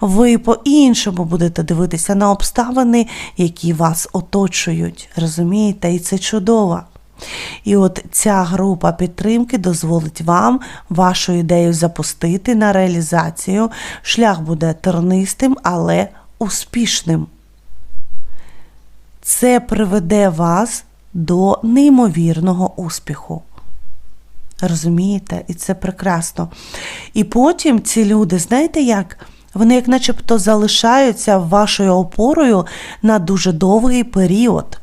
ви по-іншому будете дивитися на обставини, які вас оточують. Розумієте? І це чудово. І от ця група підтримки дозволить вам вашу ідею запустити на реалізацію. Шлях буде тернистим, але успішним. Це приведе вас до неймовірного успіху. Розумієте? І це прекрасно. І потім ці люди, знаєте як? Вони як начебто залишаються вашою опорою на дуже довгий період.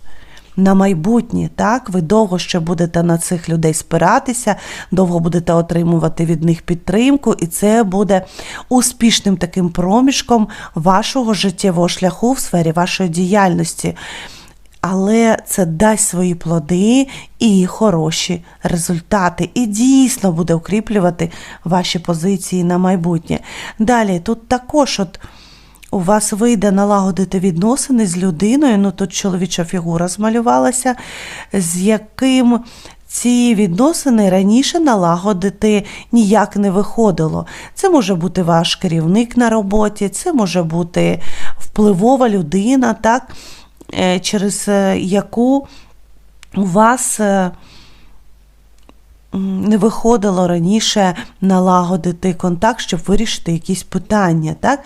На майбутнє, так? Ви довго ще будете на цих людей спиратися, довго будете отримувати від них підтримку, і це буде успішним таким проміжком вашого життєвого шляху в сфері вашої діяльності але це дасть свої плоди і хороші результати, і дійсно буде укріплювати ваші позиції на майбутнє. Далі, тут також от у вас вийде налагодити відносини з людиною, ну тут чоловіча фігура змалювалася, з яким ці відносини раніше налагодити ніяк не виходило. Це може бути ваш керівник на роботі, це може бути впливова людина, так? Е, через е, яку у вас е, не виходило раніше налагодити контакт, щоб вирішити якісь питання. Так?